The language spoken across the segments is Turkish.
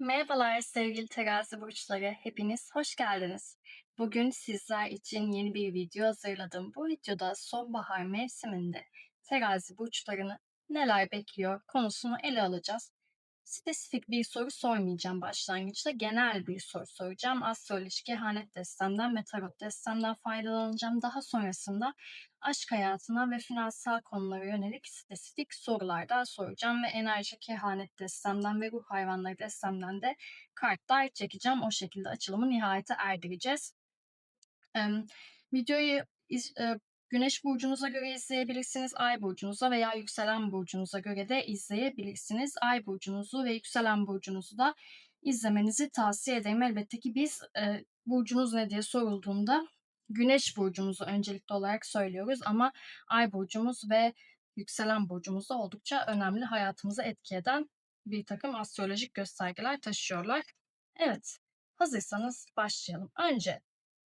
Merhabalar sevgili terazi burçları, hepiniz hoş geldiniz. Bugün sizler için yeni bir video hazırladım. Bu videoda sonbahar mevsiminde terazi burçlarını neler bekliyor konusunu ele alacağız. Spesifik bir soru sormayacağım başlangıçta. Genel bir soru soracağım. Astroloji, kehanet destemden ve tarot destemden faydalanacağım. Daha sonrasında aşk hayatına ve finansal konulara yönelik spesifik sorular da soracağım ve enerji, kehanet destemden ve ruh hayvanları destemden de kartlar çekeceğim. O şekilde açılımı nihayete erdireceğiz. Ee, videoyu iz, e, Güneş burcunuza göre izleyebilirsiniz. Ay burcunuza veya yükselen burcunuza göre de izleyebilirsiniz. Ay burcunuzu ve yükselen burcunuzu da izlemenizi tavsiye ederim. Elbette ki biz e, burcunuz ne diye sorulduğunda Güneş burcumuzu öncelikli olarak söylüyoruz ama Ay burcumuz ve yükselen burcumuz da oldukça önemli hayatımıza etki eden bir takım astrolojik göstergeler taşıyorlar. Evet, hazırsanız başlayalım. Önce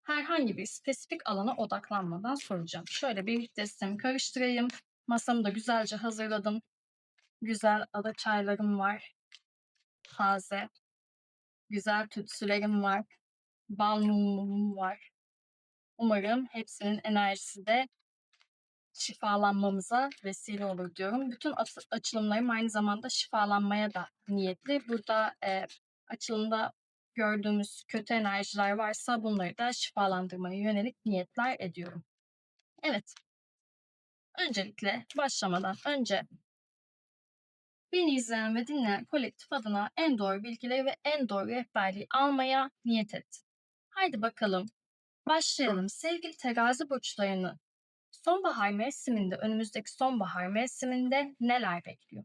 herhangi bir spesifik alana odaklanmadan soracağım. Şöyle bir destemi karıştırayım. Masamı da güzelce hazırladım. Güzel ada çaylarım var. Taze. Güzel tütsülerim var. Bal mumum var. Umarım hepsinin enerjisi de şifalanmamıza vesile olur diyorum. Bütün açılımlarım aynı zamanda şifalanmaya da niyetli. Burada e, açılımda gördüğümüz kötü enerjiler varsa bunları da şifalandırmaya yönelik niyetler ediyorum. Evet. Öncelikle başlamadan önce beni izleyen ve dinleyen kolektif adına en doğru bilgileri ve en doğru rehberliği almaya niyet et. Haydi bakalım. Başlayalım. Sevgili terazi burçlarını sonbahar mevsiminde, önümüzdeki sonbahar mevsiminde neler bekliyor?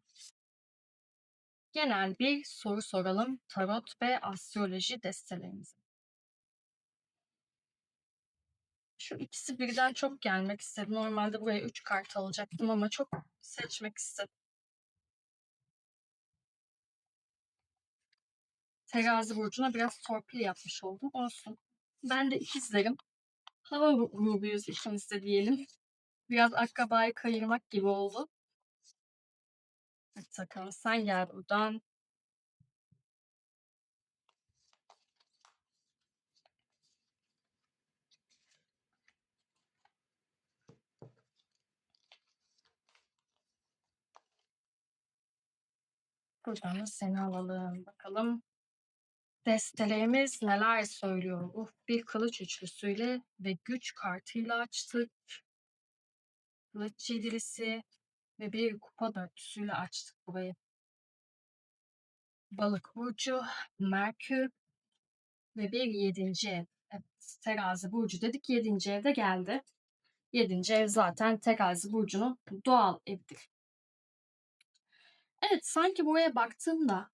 Genel bir soru soralım tarot ve astroloji destelerimize. Şu ikisi birden çok gelmek istedi. Normalde buraya 3 kart alacaktım ama çok seçmek istedim. Terazi burcuna biraz torpil yapmış oldum. Olsun. Ben de ikizlerim. Hava grubuyuz ikimiz de diyelim. Biraz akabayı kayırmak gibi oldu. Hadi bakalım sen gel buradan. Buradan da seni alalım. Bakalım destelerimiz neler söylüyor? Uf, bir kılıç üçlüsüyle ve güç kartıyla açtık. Kılıç yedilisi ve bir kupa dörtlüsüyle açtık burayı. Balık burcu, Merkür ve bir yedinci ev. Evet, terazi burcu dedik. Yedinci evde geldi. Yedinci ev zaten terazi burcunun doğal evidir. Evet sanki buraya baktığımda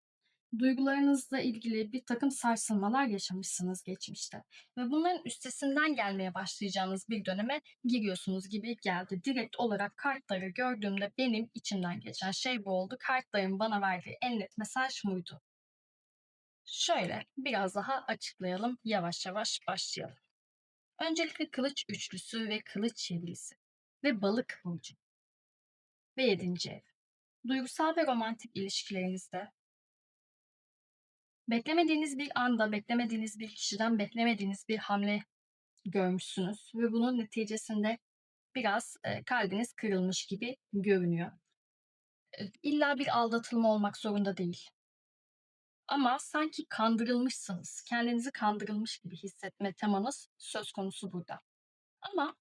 duygularınızla ilgili bir takım sarsılmalar yaşamışsınız geçmişte. Ve bunların üstesinden gelmeye başlayacağınız bir döneme giriyorsunuz gibi geldi. Direkt olarak kartları gördüğümde benim içimden geçen şey bu oldu. Kartların bana verdiği en net mesaj buydu. Şöyle biraz daha açıklayalım. Yavaş yavaş başlayalım. Öncelikle kılıç üçlüsü ve kılıç yedilisi ve balık burcu ve yedinci ev. Duygusal ve romantik ilişkilerinizde beklemediğiniz bir anda, beklemediğiniz bir kişiden beklemediğiniz bir hamle görmüşsünüz ve bunun neticesinde biraz e, kalbiniz kırılmış gibi görünüyor. E, illa bir aldatılma olmak zorunda değil. Ama sanki kandırılmışsınız. Kendinizi kandırılmış gibi hissetme temanız söz konusu burada. Ama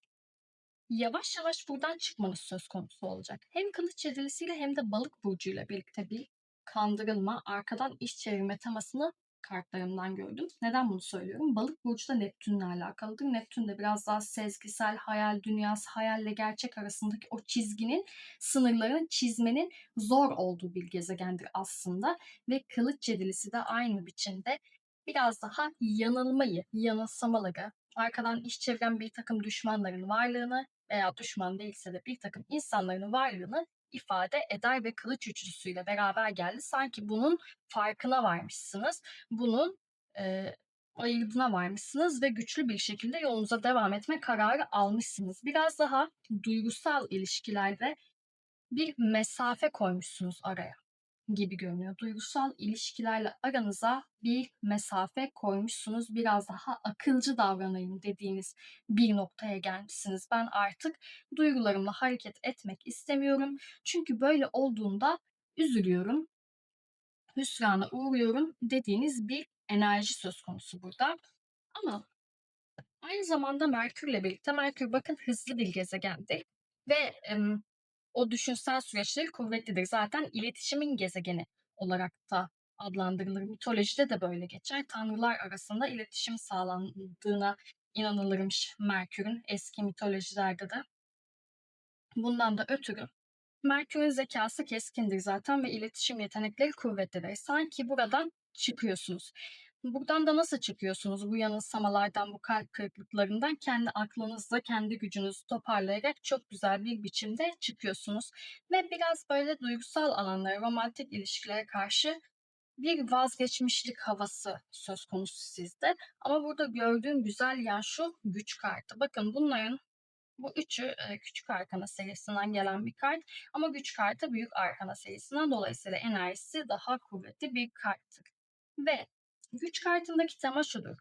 yavaş yavaş buradan çıkmanız söz konusu olacak. Hem kılıç yedilisiyle hem de balık burcuyla birlikte bir kandırılma, arkadan iş çevirme temasını kartlarımdan gördüm. Neden bunu söylüyorum? Balık burcu da Neptün'le alakalıdır. Neptün de biraz daha sezgisel, hayal dünyası, hayalle gerçek arasındaki o çizginin sınırlarını çizmenin zor olduğu bir gezegendir aslında. Ve kılıç yedilisi de aynı biçimde biraz daha yanılmayı, yanılsamaları, arkadan iş çeviren bir takım düşmanların varlığını veya düşman değilse de bir takım insanların varlığını ifade eder ve kılıç üçlüsüyle beraber geldi. Sanki bunun farkına varmışsınız. Bunun e, ayırdına varmışsınız ve güçlü bir şekilde yolunuza devam etme kararı almışsınız. Biraz daha duygusal ilişkilerde bir mesafe koymuşsunuz araya. Gibi görünüyor. Duygusal ilişkilerle aranıza bir mesafe koymuşsunuz. Biraz daha akılcı davranayım dediğiniz bir noktaya gelmişsiniz. Ben artık duygularımla hareket etmek istemiyorum. Çünkü böyle olduğunda üzülüyorum, hüsrana uğruyorum dediğiniz bir enerji söz konusu burada. Ama aynı zamanda Merkür'le birlikte Merkür bakın hızlı bir gezegendir ve em, o düşünsel süreçleri kuvvetlidir. Zaten iletişimin gezegeni olarak da adlandırılır. Mitolojide de böyle geçer. Tanrılar arasında iletişim sağlandığına inanılırmış Merkür'ün eski mitolojilerde de. Bundan da ötürü Merkür'ün zekası keskindir zaten ve iletişim yetenekleri kuvvetlidir. Sanki buradan çıkıyorsunuz. Buradan da nasıl çıkıyorsunuz? Bu yanılsamalardan, bu kalp kırıklıklarından kendi aklınızla, kendi gücünüzü toparlayarak çok güzel bir biçimde çıkıyorsunuz. Ve biraz böyle duygusal alanlara, romantik ilişkilere karşı bir vazgeçmişlik havası söz konusu sizde. Ama burada gördüğüm güzel yan şu güç kartı. Bakın bunların bu üçü e, küçük arkana serisinden gelen bir kart ama güç kartı büyük arkana serisinden dolayısıyla enerjisi daha kuvvetli bir karttır. Ve güç kartındaki tema şudur.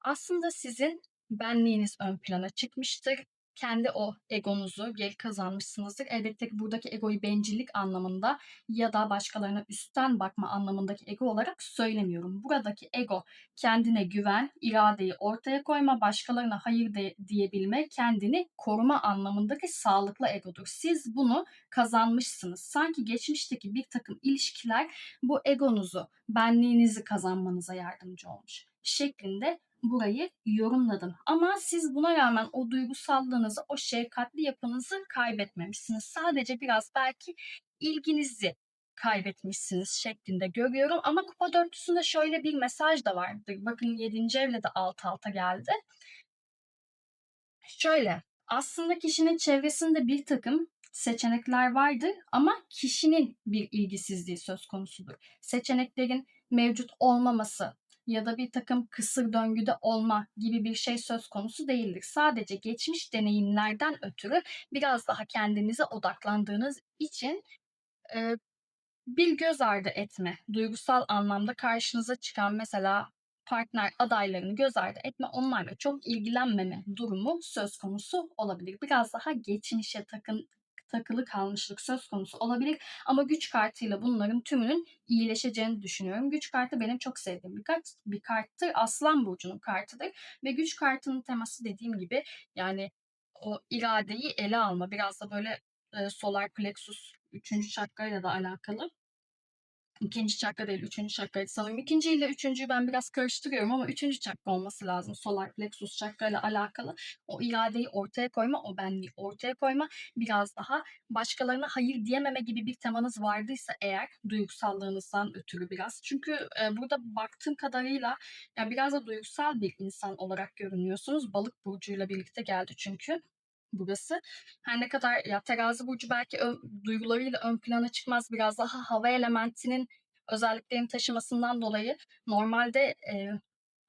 Aslında sizin benliğiniz ön plana çıkmıştır kendi o egonuzu geri kazanmışsınızdır. Elbette ki buradaki egoyu bencillik anlamında ya da başkalarına üstten bakma anlamındaki ego olarak söylemiyorum. Buradaki ego kendine güven, iradeyi ortaya koyma, başkalarına hayır de, diyebilme, kendini koruma anlamındaki sağlıklı egodur. Siz bunu kazanmışsınız. Sanki geçmişteki bir takım ilişkiler bu egonuzu, benliğinizi kazanmanıza yardımcı olmuş şeklinde burayı yorumladım. Ama siz buna rağmen o duygusallığınızı, o şefkatli yapınızı kaybetmemişsiniz. Sadece biraz belki ilginizi kaybetmişsiniz şeklinde görüyorum. Ama kupa dörtlüsünde şöyle bir mesaj da vardır. Bakın 7. evle de alt alta geldi. Şöyle aslında kişinin çevresinde bir takım seçenekler vardır ama kişinin bir ilgisizliği söz konusudur. Seçeneklerin mevcut olmaması, ya da bir takım kısır döngüde olma gibi bir şey söz konusu değildir. Sadece geçmiş deneyimlerden ötürü biraz daha kendinize odaklandığınız için e, bir göz ardı etme, duygusal anlamda karşınıza çıkan mesela partner adaylarını göz ardı etme, onlarla çok ilgilenmeme durumu söz konusu olabilir. Biraz daha geçmişe takın takılı kalmışlık söz konusu olabilir. Ama güç kartıyla bunların tümünün iyileşeceğini düşünüyorum. Güç kartı benim çok sevdiğim bir kart. Bir karttır. Aslan burcunun kartıdır. Ve güç kartının teması dediğim gibi yani o iradeyi ele alma. Biraz da böyle e, solar plexus 3. çakrayla da alakalı ikinci çakra değil, üçüncü çakraydı sanırım. İkinci ile üçüncüyü ben biraz karıştırıyorum ama üçüncü çakra olması lazım. Solar plexus çakra ile alakalı. O iradeyi ortaya koyma, o benliği ortaya koyma. Biraz daha başkalarına hayır diyememe gibi bir temanız vardıysa eğer duygusallığınızdan ötürü biraz. Çünkü e, burada baktığım kadarıyla ya biraz da duygusal bir insan olarak görünüyorsunuz. Balık burcuyla birlikte geldi çünkü burası. Her ne kadar ya terazi burcu belki ön, duygularıyla ön plana çıkmaz biraz daha hava elementinin özelliklerini taşımasından dolayı normalde e,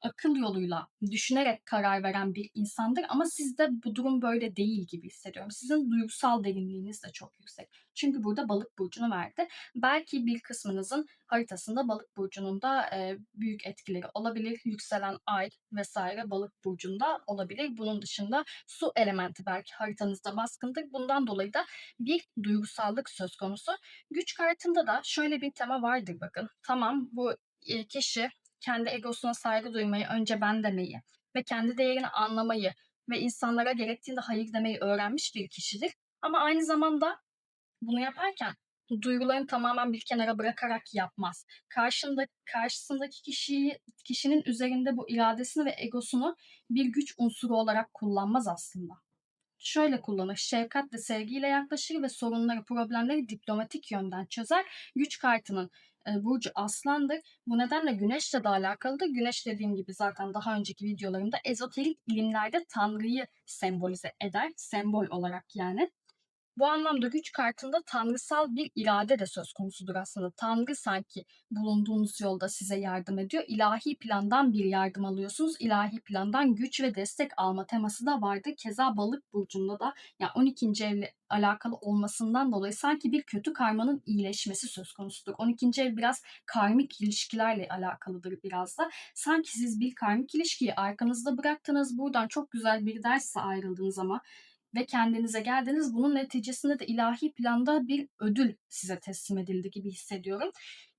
akıl yoluyla düşünerek karar veren bir insandır ama sizde bu durum böyle değil gibi hissediyorum. Sizin duygusal derinliğiniz de çok yüksek. Çünkü burada balık burcunu verdi. Belki bir kısmınızın haritasında balık burcunun da e, büyük etkileri olabilir. Yükselen ay vesaire balık burcunda olabilir. Bunun dışında su elementi belki haritanızda baskındır. Bundan dolayı da bir duygusallık söz konusu. Güç kartında da şöyle bir tema vardır bakın. Tamam bu e, kişi kendi egosuna saygı duymayı, önce ben demeyi ve kendi değerini anlamayı ve insanlara gerektiğinde hayır demeyi öğrenmiş bir kişidir. Ama aynı zamanda bunu yaparken duygularını tamamen bir kenara bırakarak yapmaz. Karşında, karşısındaki kişiyi, kişinin üzerinde bu iradesini ve egosunu bir güç unsuru olarak kullanmaz aslında. Şöyle kullanır, şefkat ve sevgiyle yaklaşır ve sorunları, problemleri diplomatik yönden çözer. Güç kartının burcu aslandır. Bu nedenle güneşle de alakalıdır. Güneş dediğim gibi zaten daha önceki videolarımda ezoterik ilimlerde tanrıyı sembolize eder. Sembol olarak yani. Bu anlamda güç kartında tanrısal bir irade de söz konusudur aslında. Tanrı sanki bulunduğunuz yolda size yardım ediyor. İlahi plandan bir yardım alıyorsunuz. İlahi plandan güç ve destek alma teması da vardır. Keza balık burcunda da yani 12. evle alakalı olmasından dolayı sanki bir kötü karmanın iyileşmesi söz konusudur. 12. ev biraz karmik ilişkilerle alakalıdır biraz da. Sanki siz bir karmik ilişkiyi arkanızda bıraktınız. Buradan çok güzel bir dersle ayrıldınız ama ve kendinize geldiniz. Bunun neticesinde de ilahi planda bir ödül size teslim edildi gibi hissediyorum.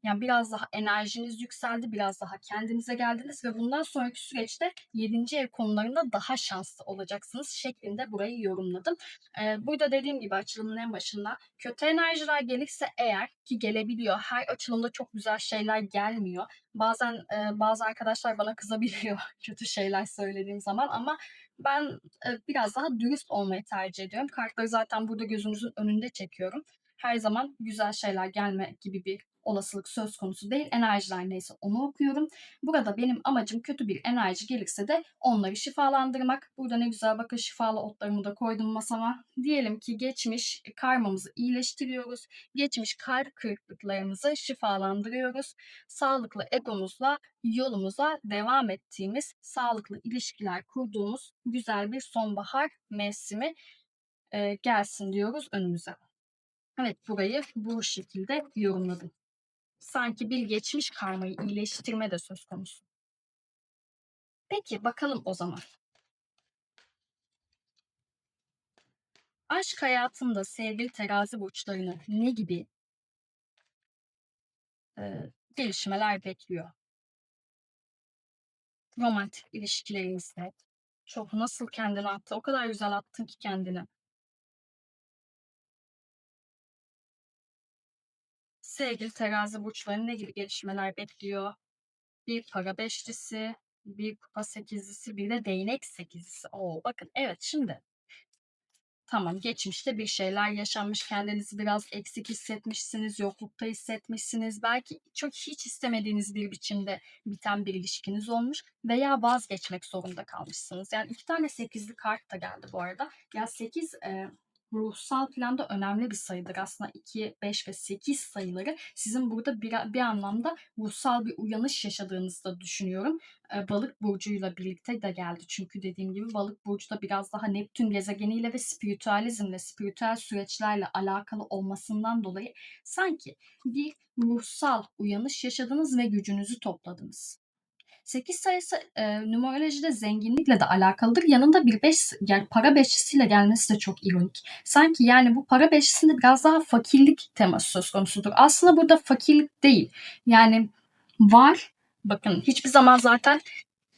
Yani biraz daha enerjiniz yükseldi, biraz daha kendinize geldiniz ve bundan sonraki süreçte 7. ev konularında daha şanslı olacaksınız şeklinde burayı yorumladım. Ee, burada dediğim gibi açılımın en başında kötü enerjiler gelirse eğer ki gelebiliyor. Her açılımda çok güzel şeyler gelmiyor. Bazen e, bazı arkadaşlar bana kızabiliyor kötü şeyler söylediğim zaman ama ben e, biraz daha dürüst olmayı tercih ediyorum. Kartları zaten burada gözünüzün önünde çekiyorum. Her zaman güzel şeyler gelme gibi bir olasılık söz konusu değil. Enerjiler neyse onu okuyorum. Burada benim amacım kötü bir enerji gelirse de onları şifalandırmak. Burada ne güzel bakın şifalı otlarımı da koydum masama. Diyelim ki geçmiş karmamızı iyileştiriyoruz. Geçmiş kalp kırıklıklarımızı şifalandırıyoruz. Sağlıklı egomuzla yolumuza devam ettiğimiz, sağlıklı ilişkiler kurduğumuz güzel bir sonbahar mevsimi gelsin diyoruz önümüze. Evet burayı bu şekilde yorumladım sanki bir geçmiş karmayı iyileştirme de söz konusu. Peki bakalım o zaman. Aşk hayatında sevgili terazi burçlarını ne gibi e, gelişmeler bekliyor? Romantik ilişkilerinizde çok nasıl kendini attı? O kadar güzel attın ki kendini. Sevgili terazi burçları ne gibi gelişmeler bekliyor? Bir para beşlisi, bir kupa sekizlisi, bir de değnek sekizlisi. Oo, bakın evet şimdi tamam geçmişte bir şeyler yaşanmış, kendinizi biraz eksik hissetmişsiniz, yoklukta hissetmişsiniz. Belki çok hiç istemediğiniz bir biçimde biten bir ilişkiniz olmuş veya vazgeçmek zorunda kalmışsınız. Yani iki tane sekizli kart da geldi bu arada. Ya sekiz e, ruhsal planda önemli bir sayıdır. Aslında 2, 5 ve 8 sayıları sizin burada bir, bir anlamda ruhsal bir uyanış yaşadığınızı da düşünüyorum. Ee, balık burcuyla birlikte de geldi. Çünkü dediğim gibi balık burcu da biraz daha Neptün gezegeniyle ve spiritüalizmle, spiritüel süreçlerle alakalı olmasından dolayı sanki bir ruhsal uyanış yaşadınız ve gücünüzü topladınız. 8 sayısı e, numerolojide zenginlikle de alakalıdır. Yanında bir 5 yani para beşlisiyle gelmesi de çok ironik. Sanki yani bu para beşlisinde biraz daha fakirlik teması söz konusudur. Aslında burada fakirlik değil. Yani var bakın hiçbir zaman zaten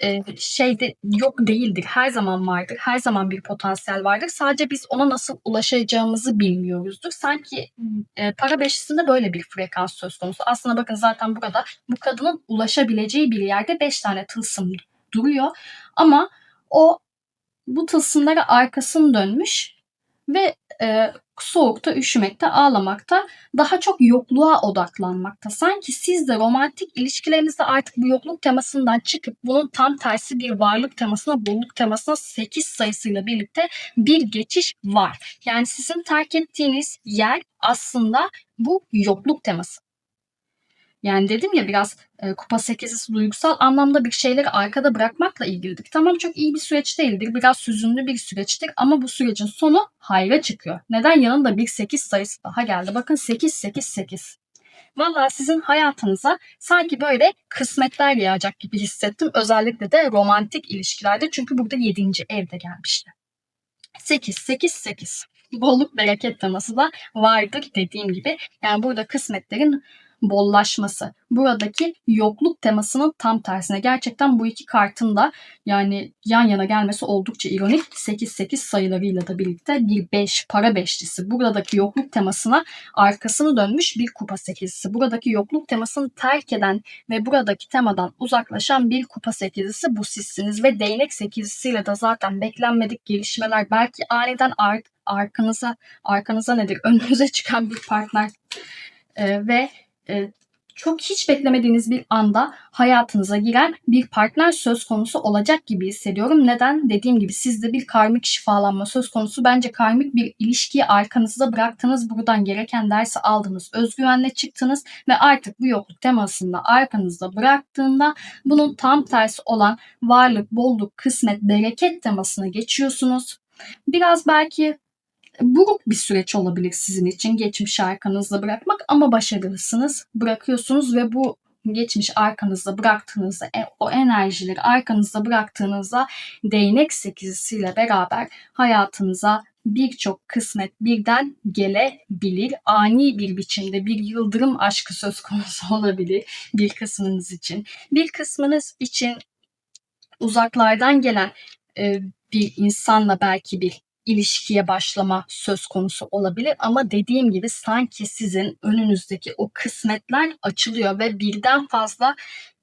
e, şeyde yok değildir. Her zaman vardır. Her zaman bir potansiyel vardır. Sadece biz ona nasıl ulaşacağımızı bilmiyoruzdur. Sanki e, para beşisinde böyle bir frekans söz konusu. Aslında bakın zaten burada bu kadının ulaşabileceği bir yerde beş tane tılsım duruyor. Ama o bu tılsımlara arkasını dönmüş ve e, soğukta, üşümekte, ağlamakta, daha çok yokluğa odaklanmakta. Sanki siz de romantik ilişkilerinizde artık bu yokluk temasından çıkıp bunun tam tersi bir varlık temasına, bolluk temasına 8 sayısıyla birlikte bir geçiş var. Yani sizin terk ettiğiniz yer aslında bu yokluk teması. Yani dedim ya biraz e, kupa 8'i duygusal anlamda bir şeyleri arkada bırakmakla ilgilidir. Tamam çok iyi bir süreç değildir. Biraz süzünlü bir süreçtir ama bu sürecin sonu hayra çıkıyor. Neden? Yanında bir 8 sayısı daha geldi. Bakın 8 8 8. Valla sizin hayatınıza sanki böyle kısmetler yağacak gibi hissettim. Özellikle de romantik ilişkilerde çünkü burada 7. evde gelmişti. 8 8 8. Bolluk bereket teması da vardır dediğim gibi. Yani burada kısmetlerin bollaşması. Buradaki yokluk temasının tam tersine. Gerçekten bu iki kartın da yani yan yana gelmesi oldukça ironik. 8-8 sayılarıyla da birlikte bir 5 para beşlisi. Buradaki yokluk temasına arkasını dönmüş bir kupa sekizisi. Buradaki yokluk temasını terk eden ve buradaki temadan uzaklaşan bir kupa sekizisi bu sizsiniz. Ve değnek sekizisiyle de zaten beklenmedik gelişmeler belki aniden ar arkanıza arkanıza nedir önünüze çıkan bir partner ee, ve e, çok hiç beklemediğiniz bir anda hayatınıza giren bir partner söz konusu olacak gibi hissediyorum. Neden? Dediğim gibi sizde bir karmik şifalanma söz konusu. Bence karmik bir ilişkiyi arkanızda bıraktınız. Buradan gereken dersi aldınız. Özgüvenle çıktınız ve artık bu yokluk temasında arkanızda bıraktığında bunun tam tersi olan varlık, bolluk, kısmet, bereket temasına geçiyorsunuz. Biraz belki buruk bir süreç olabilir sizin için geçmiş arkanızda bırakmak ama başarılısınız. Bırakıyorsunuz ve bu geçmiş arkanızda bıraktığınızda e, o enerjileri arkanızda bıraktığınızda değnek sekizisiyle beraber hayatınıza birçok kısmet birden gelebilir. Ani bir biçimde bir yıldırım aşkı söz konusu olabilir bir kısmınız için. Bir kısmınız için uzaklardan gelen e, bir insanla belki bir ilişkiye başlama söz konusu olabilir ama dediğim gibi sanki sizin önünüzdeki o kısmetler açılıyor ve birden fazla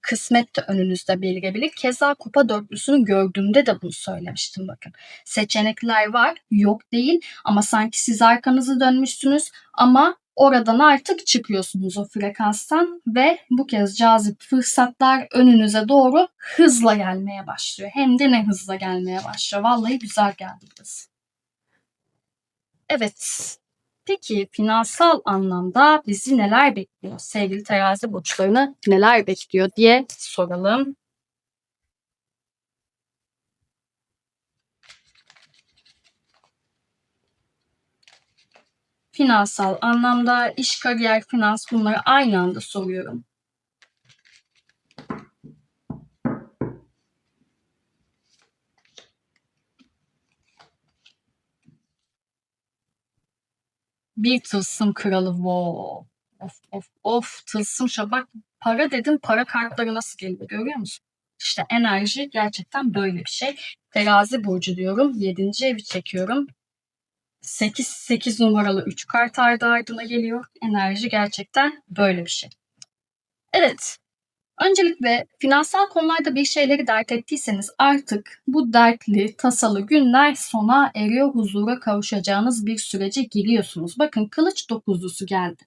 kısmet de önünüzde belirlebilir. Keza kupa dörtlüsünü gördüğümde de bunu söylemiştim bakın. Seçenekler var, yok değil ama sanki siz arkanızı dönmüşsünüz ama oradan artık çıkıyorsunuz o frekanstan ve bu kez cazip fırsatlar önünüze doğru hızla gelmeye başlıyor. Hem de ne hızla gelmeye başlıyor. Vallahi güzel geldi burası. Evet. Peki finansal anlamda bizi neler bekliyor? Sevgili terazi burçlarını neler bekliyor diye soralım. Finansal anlamda iş, kariyer, finans bunları aynı anda soruyorum. Bir tılsım kralı. Wow. Of of of tılsım şabak. Para dedim para kartları nasıl geliyor görüyor musun? İşte enerji gerçekten böyle bir şey. Terazi burcu diyorum. Yedinci evi çekiyorum. 8, 8 numaralı 3 kart ardı ardına geliyor. Enerji gerçekten böyle bir şey. Evet. Öncelikle finansal konularda bir şeyleri dert ettiyseniz artık bu dertli, tasalı günler sona eriyor, huzura kavuşacağınız bir sürece giriyorsunuz. Bakın kılıç dokuzlusu geldi.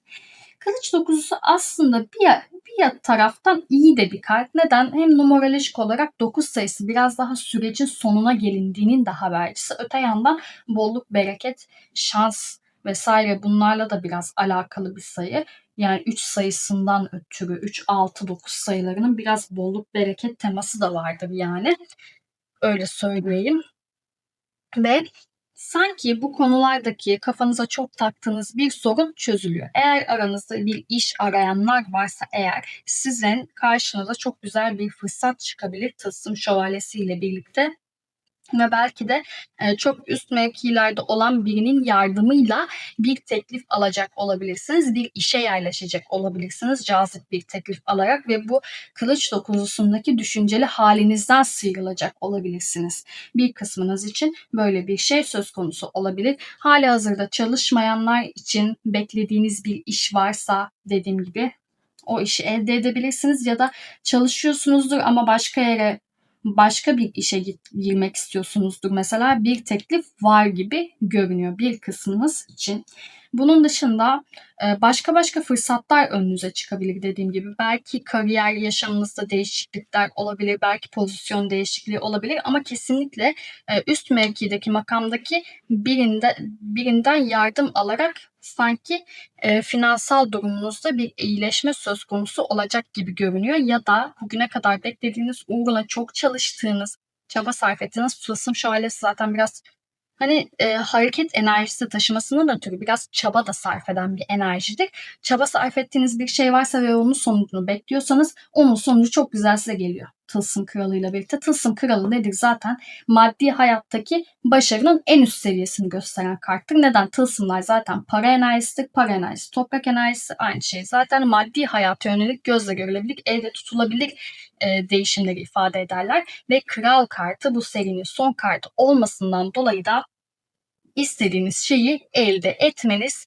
Kılıç dokuzusu aslında bir, bir taraftan iyi de bir kart. Neden? Hem numerolojik olarak 9 sayısı biraz daha sürecin sonuna gelindiğinin de habercisi. Öte yandan bolluk, bereket, şans vesaire bunlarla da biraz alakalı bir sayı. Yani 3 sayısından ötürü 3, 6, 9 sayılarının biraz bolluk, bereket teması da vardır yani. Öyle söyleyeyim. Ve sanki bu konulardaki kafanıza çok taktığınız bir sorun çözülüyor. Eğer aranızda bir iş arayanlar varsa eğer sizin karşınıza çok güzel bir fırsat çıkabilir tılsım şövalyesiyle birlikte ve belki de e, çok üst mevkilerde olan birinin yardımıyla bir teklif alacak olabilirsiniz. Bir işe yerleşecek olabilirsiniz cazip bir teklif alarak ve bu kılıç dokuzusundaki düşünceli halinizden sıyrılacak olabilirsiniz. Bir kısmınız için böyle bir şey söz konusu olabilir. Hali hazırda çalışmayanlar için beklediğiniz bir iş varsa dediğim gibi o işi elde edebilirsiniz ya da çalışıyorsunuzdur ama başka yere başka bir işe girmek istiyorsunuzdur mesela bir teklif var gibi görünüyor bir kısmınız için. Bunun dışında başka başka fırsatlar önünüze çıkabilir dediğim gibi. Belki kariyer yaşamınızda değişiklikler olabilir, belki pozisyon değişikliği olabilir ama kesinlikle üst mevkideki makamdaki birinde, birinden yardım alarak sanki e, finansal durumunuzda bir iyileşme söz konusu olacak gibi görünüyor ya da bugüne kadar beklediğiniz uğruna çok çalıştığınız, çaba sarf ettiğiniz tılsım şövalesi zaten biraz Hani, eee, hareket enerjisi taşımasından ötürü biraz çaba da sarf eden bir enerjidir. Çaba sarf ettiğiniz bir şey varsa ve onun sonucunu bekliyorsanız onun sonucu çok güzel size geliyor. Tılsım kralıyla birlikte. Tılsım kralı nedir? Zaten maddi hayattaki başarının en üst seviyesini gösteren karttır. Neden? Tılsımlar zaten para enerjisidir. Para enerjisi, toprak enerjisi aynı şey. Zaten maddi hayata yönelik gözle görülebilir, elde tutulabilir e, değişimleri ifade ederler. Ve kral kartı bu serinin son kartı olmasından dolayı da istediğiniz şeyi elde etmeniz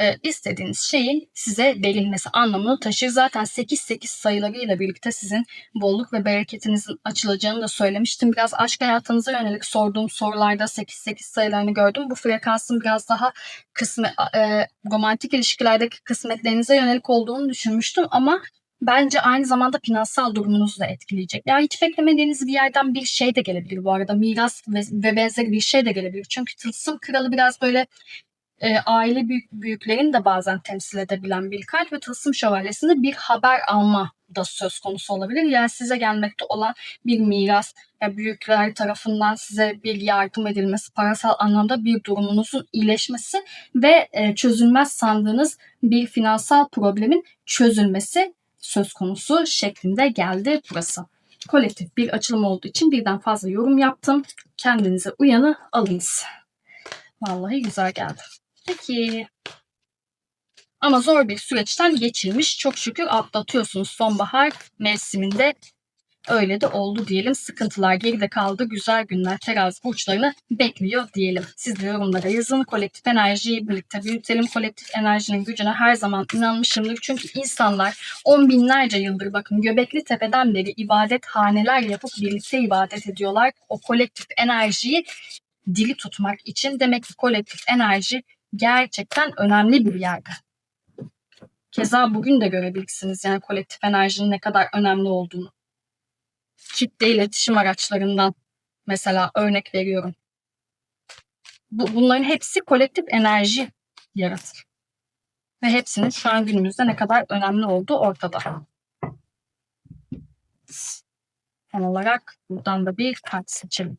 e, istediğiniz şeyin size verilmesi anlamını taşır. Zaten 8-8 sayılarıyla birlikte sizin bolluk ve bereketinizin açılacağını da söylemiştim. Biraz aşk hayatınıza yönelik sorduğum sorularda 8-8 sayılarını gördüm. Bu frekansın biraz daha kısmet, e, romantik ilişkilerdeki kısmetlerinize yönelik olduğunu düşünmüştüm ama bence aynı zamanda finansal durumunuzu da etkileyecek. Yani hiç beklemediğiniz bir yerden bir şey de gelebilir bu arada. Miras ve, ve benzeri bir şey de gelebilir. Çünkü tılsım kralı biraz böyle e, aile büyük, büyüklerini de bazen temsil edebilen bir kart ve tılsım şövalyesinde bir haber alma da söz konusu olabilir. Yani size gelmekte olan bir miras, yani büyükler tarafından size bir yardım edilmesi, parasal anlamda bir durumunuzun iyileşmesi ve e, çözülmez sandığınız bir finansal problemin çözülmesi söz konusu şeklinde geldi burası. Kolektif bir açılım olduğu için birden fazla yorum yaptım. Kendinize uyanı alınız. Vallahi güzel geldi. Peki. Ama zor bir süreçten geçirmiş. Çok şükür atlatıyorsunuz sonbahar mevsiminde. Öyle de oldu diyelim. Sıkıntılar geride kaldı. Güzel günler terazi burçlarını bekliyor diyelim. Siz de yorumlara yazın. Kolektif enerjiyi birlikte büyütelim. Kolektif enerjinin gücüne her zaman inanmışımdır. Çünkü insanlar on binlerce yıldır bakın Göbekli Tepe'den beri ibadet haneler yapıp birlikte ibadet ediyorlar. O kolektif enerjiyi dili tutmak için demek ki kolektif enerji gerçekten önemli bir yerde. Keza bugün de görebilirsiniz yani kolektif enerjinin ne kadar önemli olduğunu. Kitle iletişim araçlarından mesela örnek veriyorum. Bu, bunların hepsi kolektif enerji yaratır. Ve hepsinin şu an günümüzde ne kadar önemli olduğu ortada. Son olarak buradan da bir kart seçelim.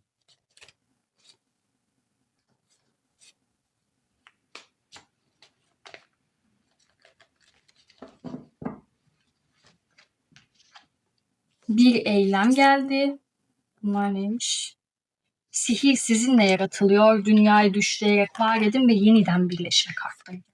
Bir eylem geldi. Bunlar neymiş? Sihir sizinle yaratılıyor. Dünyayı düşleyerek var edin ve yeniden birleşme kartları.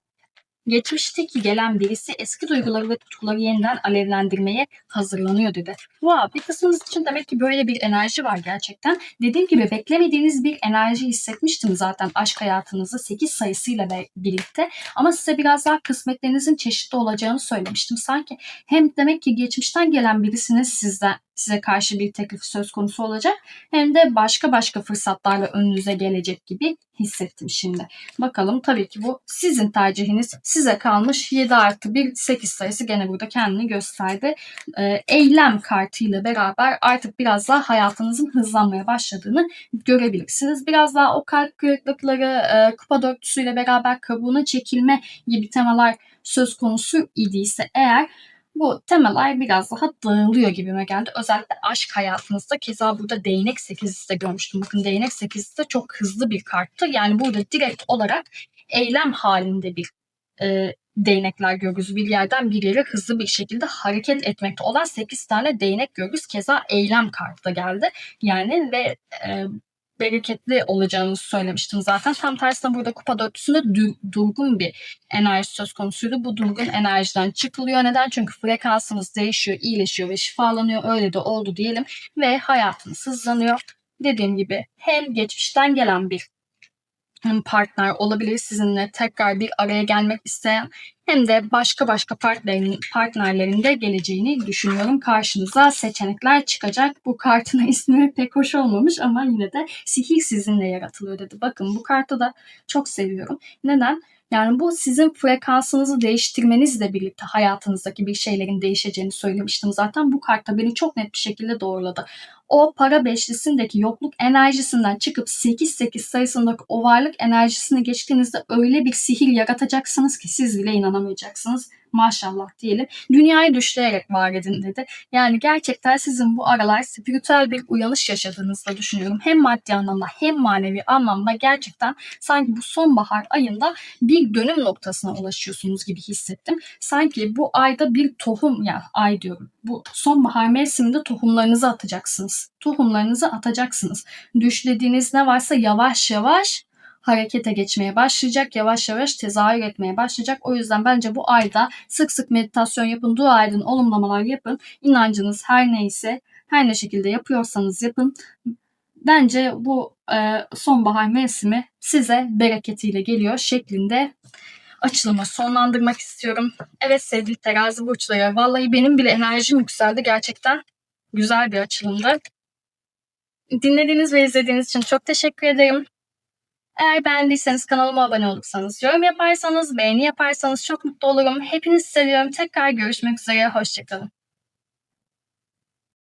Geçmişteki gelen birisi eski duyguları ve tutkuları yeniden alevlendirmeye hazırlanıyor dedi. Wow, bir kısmınız için demek ki böyle bir enerji var gerçekten. Dediğim gibi beklemediğiniz bir enerji hissetmiştim zaten aşk hayatınızı 8 sayısıyla birlikte. Ama size biraz daha kısmetlerinizin çeşitli olacağını söylemiştim. Sanki hem demek ki geçmişten gelen birisinin sizden size karşı bir teklif söz konusu olacak. Hem de başka başka fırsatlarla önünüze gelecek gibi hissettim şimdi. Bakalım tabii ki bu sizin tercihiniz. Size kalmış 7 artı 1 8 sayısı gene burada kendini gösterdi. Ee, eylem kartıyla beraber artık biraz daha hayatınızın hızlanmaya başladığını görebilirsiniz. Biraz daha o kalp kırıklıkları e, kupa dörtlüsüyle beraber kabuğuna çekilme gibi temalar söz konusu idiyse eğer bu temalar biraz daha dağılıyor gibime geldi. Özellikle aşk hayatınızda keza burada değnek 8'i de görmüştüm. Bakın değnek 8'i de çok hızlı bir karttı. Yani burada direkt olarak eylem halinde bir e, değnekler görürüz. Bir yerden bir yere hızlı bir şekilde hareket etmekte olan 8 tane değnek görürüz. Keza eylem kartı da geldi. Yani ve e, bereketli olacağını söylemiştim zaten. Tam tersine burada kupa dörtlüsünde durgun bir enerji söz konusuydu. Bu durgun enerjiden çıkılıyor. Neden? Çünkü frekansınız değişiyor, iyileşiyor ve şifalanıyor. Öyle de oldu diyelim. Ve hayatınız hızlanıyor. Dediğim gibi hem geçmişten gelen bir partner olabilir sizinle tekrar bir araya gelmek isteyen hem de başka başka partnerin, partnerlerin de geleceğini düşünüyorum. Karşınıza seçenekler çıkacak. Bu kartın ismi pek hoş olmamış ama yine de sihir sizinle yaratılıyor dedi. Bakın bu kartı da çok seviyorum. Neden? Yani bu sizin frekansınızı değiştirmenizle birlikte hayatınızdaki bir şeylerin değişeceğini söylemiştim zaten. Bu kartta beni çok net bir şekilde doğruladı o para beşlisindeki yokluk enerjisinden çıkıp 8-8 sayısındaki o varlık enerjisine geçtiğinizde öyle bir sihir yaratacaksınız ki siz bile inanamayacaksınız maşallah diyelim. Dünyayı düşleyerek var edin dedi. Yani gerçekten sizin bu aralar spiritüel bir uyanış yaşadığınızı düşünüyorum. Hem maddi anlamda hem manevi anlamda gerçekten sanki bu sonbahar ayında bir dönüm noktasına ulaşıyorsunuz gibi hissettim. Sanki bu ayda bir tohum ya yani ay diyorum. Bu sonbahar mevsiminde tohumlarınızı atacaksınız. Tohumlarınızı atacaksınız. Düşlediğiniz ne varsa yavaş yavaş harekete geçmeye başlayacak. Yavaş yavaş tezahür etmeye başlayacak. O yüzden bence bu ayda sık sık meditasyon yapın, dua edin, olumlamalar yapın. İnancınız her neyse, her ne şekilde yapıyorsanız yapın. Bence bu e, sonbahar mevsimi size bereketiyle geliyor şeklinde açılımı sonlandırmak istiyorum. Evet sevgili terazi burçları. Vallahi benim bile enerjim yükseldi. Gerçekten güzel bir açılımdı. Dinlediğiniz ve izlediğiniz için çok teşekkür ederim. Eğer beğendiyseniz kanalıma abone olursanız, yorum yaparsanız, beğeni yaparsanız çok mutlu olurum. Hepinizi seviyorum. Tekrar görüşmek üzere. Hoşçakalın.